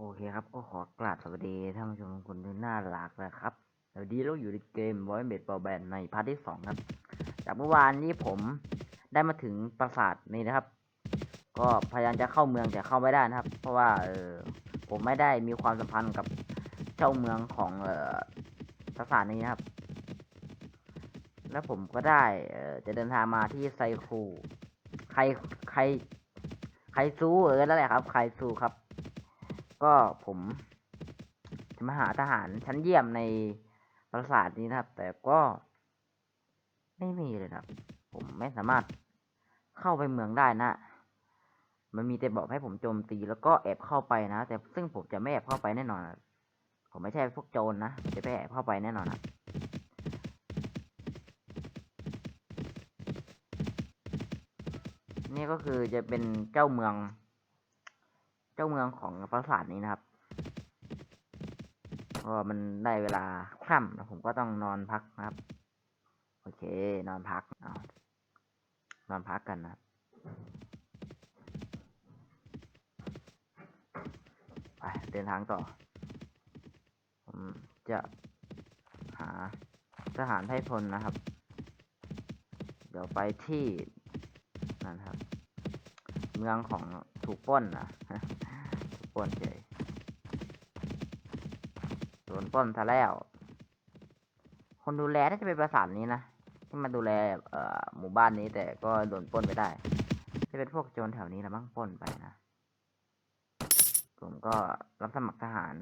โอเคครับ ก็ขอกราบสวัสดีท่านผู้ชมทุกคนที่น่ารักนะครับสวัสดีเราอยู่ในเกม Voice b a s e Ball Band ในพาร์ทที่สองครับ จากเมื่อวานนี้ผมได้มาถึงปราสาทนี้นะครับ ก็พยายามจะเข้าเมืองแต่เข้าไม่ได้นะครับ เพราะว่าเออผมไม่ได้มีความสัมพันธ์กับเจ้าเมืองของเออปราสาทนี้นะครับ แล้วผมก็ได้เออจะเดินทางมาที่ไซคูใครใคร ใครซูเออนั่นแหละครับ ใครซูครับ ก็ผมจะมาหาทหารชั้นเยี่ยมในปราสาทนี้นะครับ แต่ก็ไม่มีเลยนะครับ ผมไม่สามารถเข้าไปเมืองได้นะ มันมีแต่บอกให้ผมโจมตีแล้วก็แอบเข้าไปนะ แต่ซึ่งผมจะไม่แอบเข้าไปแน่นอนนะผมไม่ใช่พวกโจรนะจะไม่แอบเข้าไปแน่นอนนะนี่ก็คือจะเป็นเจ้าเมือง เจ้าเมืองของปราสาทนี้นะครับก็มันได้เวลาค่ำแล้วผมก็ต้องนอนพักนะครับ โอเค นอนพักเอานอนพักกันนะครับไปเดินทางต่อ ผมจะหาทหารไทยพลนะครับ เดี๋ยวไปที่นั่นครับ เมืองของถูกป้นนะ ป้นเฉยโดนป้นซะแล้ว คนดูแลน่าจะเป็นประสานนี้นะที่มาดูแลเอ่อหมู่บ้านนี้แต่ก็โดนป้นไปได้ จะเป็นพวกโจรแถวนี้ละมั้งป้นไปนะผมก็รับสมัครทหาร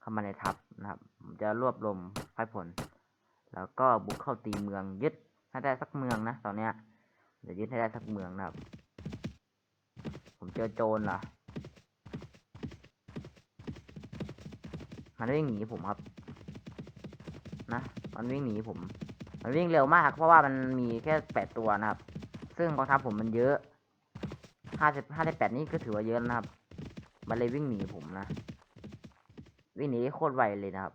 เข้ามาในทัพนะครับ ผมจะรวบรวมไพผล แล้วก็บุกเข้าตีเมืองยึดให้ได้สักเมืองนะตอนเนี้ยเดี๋ยวยึดให้ได้สักเมืองนะครับ ผมเจอโจรล่ะ มันวิ่งหนีผมครับ นะ มันวิ่งหนีผม มันวิ่งเร็วมาก เพราะว่ามันมีแค่แปดตัวนะครับ ซึ่งกองทัพผมมันเยอะห้าสิบห้าสิบแปดนี่ก็ถือว่าเยอะนะครับ มันเลยวิ่งหนีผมนะ วิ่งหนีโคตรไวเลยนะครับ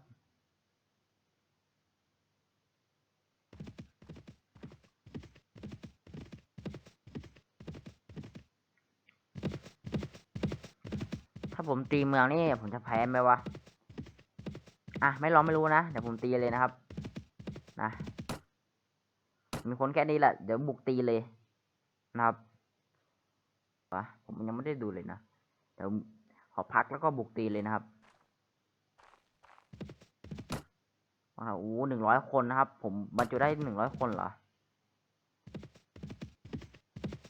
ถ้าผมตีเมืองนี่ผมจะแพ้ไหมวะ อะไม่ลองไม่รู้นะ เดี๋ยวผมตีเลยนะครับ นะ มีคนแค่นี้แหละ เดี๋ยวบุกตีเลย นะครับวะผมยังไม่ได้ดูเลยนะ เดี๋ยวขอพักแล้วก็บุกตีเลยนะครับว้าวหนึ่งร้อยคนนะครับ ผมบรรจุได้หนึ่งร้อยคนเหรอ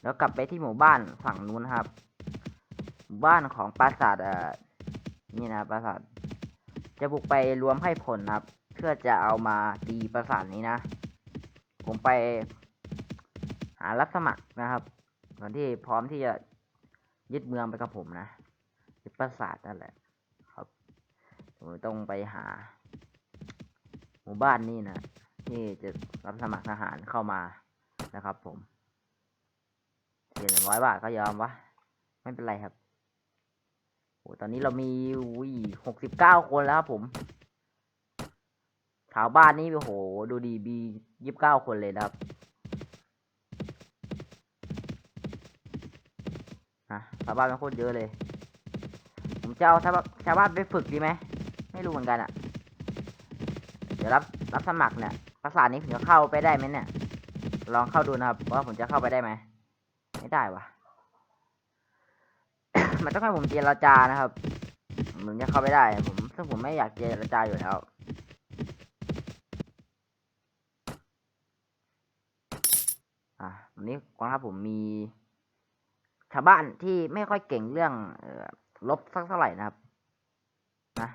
แล้วกลับไปที่หมู่บ้านฝั่งนู้นครับ บ้านของปราสาทอ่อนี่นะปราสาท จะบุกไปรวมให้ผลนะครับ เพื่อจะเอามาตีปราสาทนี้นะ ผมไปหารับสมัครนะครับก่อนที่พร้อมที่จะยึดเมืองไปกับผมนะยึดปราสาทนั่นแหละ ครับผมต้องไปหา หมู่บ้านนี่นะที่จะรับสมัครทหารเข้ามานะครับ ผมเพียงร้อยบาทก็ยอมวะไม่เป็นไรครับ โอ้ตอนนี้เรามีหกสิบเก้าคนแล้วครับผมชาวบ้านนี่โอ้โห ดูดีบียี่สิบเก้าคนเลยนะครับนะชาวบ้านเป็นโคตรเยอะเลย ผมจะเอาชาวบ้านชาวบ้านไปฝึกดีไหม ไม่รู้เหมือนกันอะ่ะ เดี๋ยวรับรับสมัครเนี่ยภาษานี้ผมจะเข้าไปได้ไหมเนี่ย ลองเข้าดูนะครับว่าผมจะเข้าไปได้ไหม ไม่ได้วะ มันต้องให้ผมเจรจานะครับผมจะเข้าไปได้ผมซึ่งผมไม่อยากเจรจาอยู่แล้วอะวันนี้กองทัพผมมี ชาวบ้านที่ไม่ค่อยเก่งเรื่องออลบสักเท่าไหร่นะครับนะ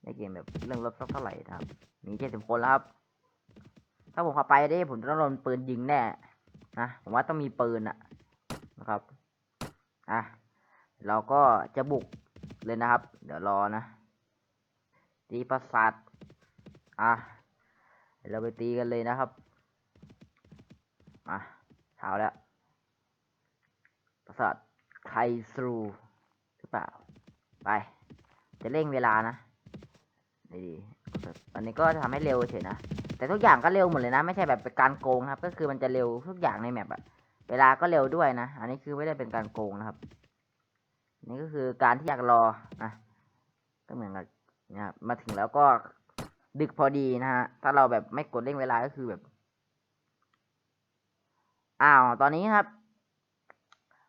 ไม่เก่งแบบเรื่องลบสักเท่าไหร่นะครับ มีเจ็ดสิบคนแล้วครับ ถ้าผมเข้าไปได้ผมจะต้องโดนปืนยิงแน่นะผมว่าต้องมีปืนอะนะครับ อะเราก็จะบุกเลยนะครับ เดี๋ยวรอนะ ตีปราสาทอะเราไปตีกันเลยนะครับอะเช้าแล้วปราสาทไคสรูหรือเปล่า ไป จะเร่งเวลานะดีอันนี้ก็จะทำให้เร็วเฉยนะ แต่ทุกอย่างก็เร็วหมดเลยนะ ไม่ใช่แบบเป็นการโกงครับ ก็คือมันจะเร็วทุกอย่างในแมปอะ เวลาก็เร็วด้วยนะ อันนี้คือไม่ได้เป็นการโกงนะครับ นี่ก็คือการที่อยากรอนะก็เหมือนกับเนี่ยมาถึงแล้วก็ดึกพอดีนะฮะ ถ้าเราแบบไม่กดเร่งเวลาก็คือแบบ อ้าว ตอนนี้ครับ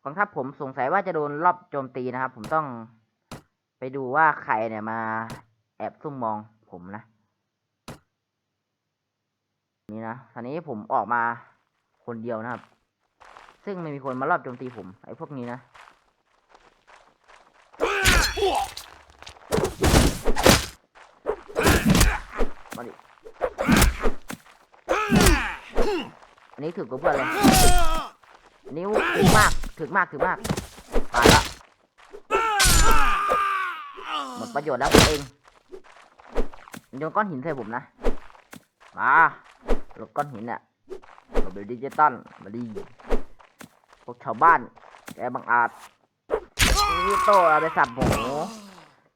กองทัพผมสงสัยว่าจะโดนรอบโจมตีนะครับ ผมต้องไปดูว่าใครเนี่ยมาแอบซุ่มมองผมนะ นี่นะตอนนี้ผมออกมาคนเดียวนะครับ ซึ่งไม่มีคนมารอบโจมตีผมไอ้พวกนี้นะมาดิอันนี้ถึกกับเพื่อนเลยอันนี้ถึกมากถึกมากถึกมากตายละหมดประโยชน์แล้วผมเองโยนก้อนหินใส่ผมนะมาหลบก้อนหินเนี่ยหลบเบลดิจิตอลมาดี กชาวบ้านแกบังอาจมินิโตเอาไปสับหมู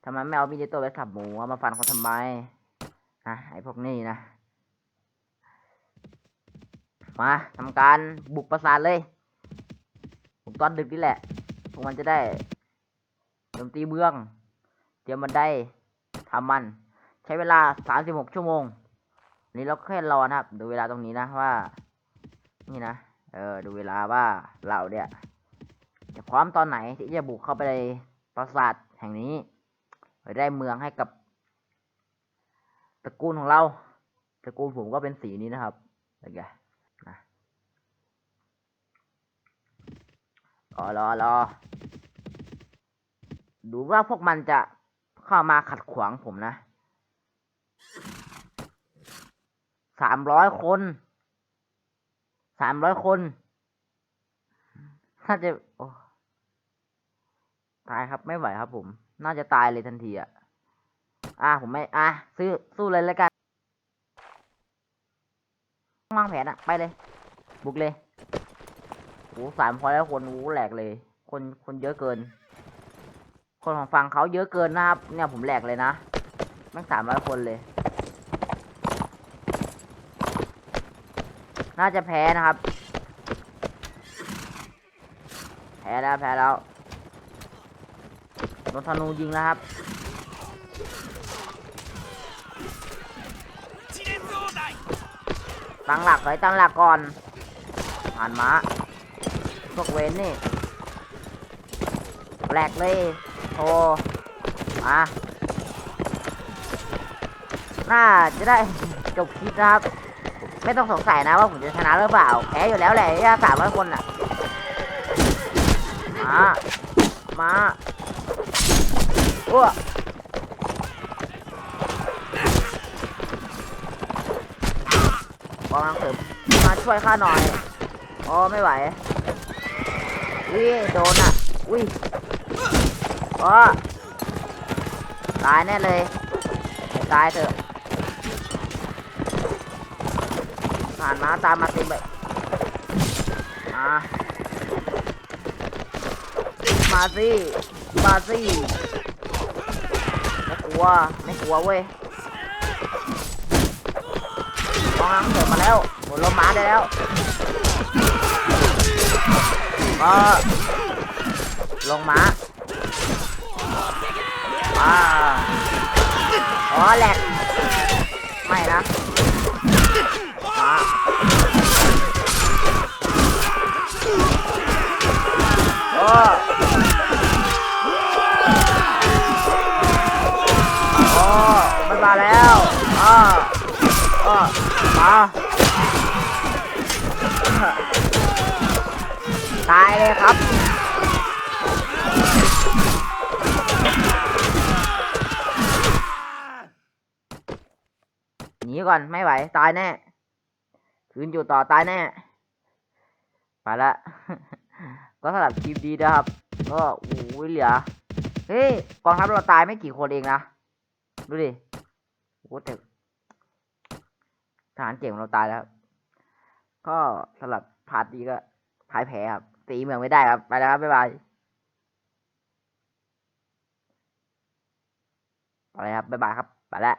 ทำไมไม่เอามินิโตไปสับหมูเอามาฟันเขาทำไมนะไอ้พวกนี้นะมาทำการบุกปราสาทเลยบุกตอนดึกนี่แหละพวกมันจะได้โจมตีเมืองเตรียมมันได้ทำมัน ใช้เวลาสามสิบหกชั่วโมงนนี้เราแค่รอนะครับ ดูเวลาตรงนี้นะว่า นี่นะ เออ ดูเวลาว่าเราเนี่ย จะพร้อมตอนไหนที่จะบุกเข้าไปในปราสาทแห่งนี้ไปได้เมืองให้กับตระกูลของเรา ตระกูลผมก็เป็นสีนี้นะครับโอเคนะรอรอรอดูว่าพวกมันจะเข้ามาขัดขวางผมนะ สามร้อยคน สามร้อยคนน่าจะตายครับไม่ไหวครับผม น่าจะตายเลยทันทีอะ อะผมไม่ อะซื้อสู้เลยแล้วกันวางแผนอะไปเลย บุกเลยโอ้สามพอแล้วคนโอ้แหลกเลย คนคนเยอะเกิน คนของฝั่งเขาเยอะเกินนะครับ เนี่ยผมแหลกเลยนะตั้งสามร้อยคนเลย น่าจะแพ้นะครับ แพ้แล้วแพ้แล้วโดนธนูยิงแล้วครับตั้งหลักไว้ตั้งหลักก่อนผ่านมาพวกเวนนี่แหลกเลยโทรมาน่าจะได้จบคลิปนะครับ ไม่ต้องสงสัยนะว่าผมจะชนะหรือเปล่า แพ้อยู่แล้วแหละย่าสามร้อยคนอะ มา มาอ้วกำลังเสริมมาช่วยข้าหน่อยโอ้ไม่ไหวอุ้ยโดนอะอุ้ยโอ้ตายแน่เลยตายเถอะ ผ่านมาตามมาเต็มไปมามาสิมาสิไม่กลัวไม่กลัวเว้ยกองลังเสริมมาแล้วหมดลมหมาได้แล้วก็ลงมาอ่าอ๋อแหลกไม่นะ มาโอ้โอ้มันมาแล้วอ่าอ่ามาตายเลยครับหนีก่อนไม่ไหว ตายแน่ คืนอยู่ต่อตายแน่ ไปละ ก็สำหรับคลิปดีนะครับ ก็โอ้ยเหลือ เฮ้ยกองทัพเราตายไม่กี่คนเองนะ ดูดิโอ้แต่ทหารเก่งของเราตายแล้ว ก็สำหรับพาร์ทนี้ก็พ่ายแพ้ครับ ตีเมืองไม่ได้ครับ ไปแล้วครับ บ๊ายบายไปเลยครับ บ๊ายบายครับ ไปแล้ว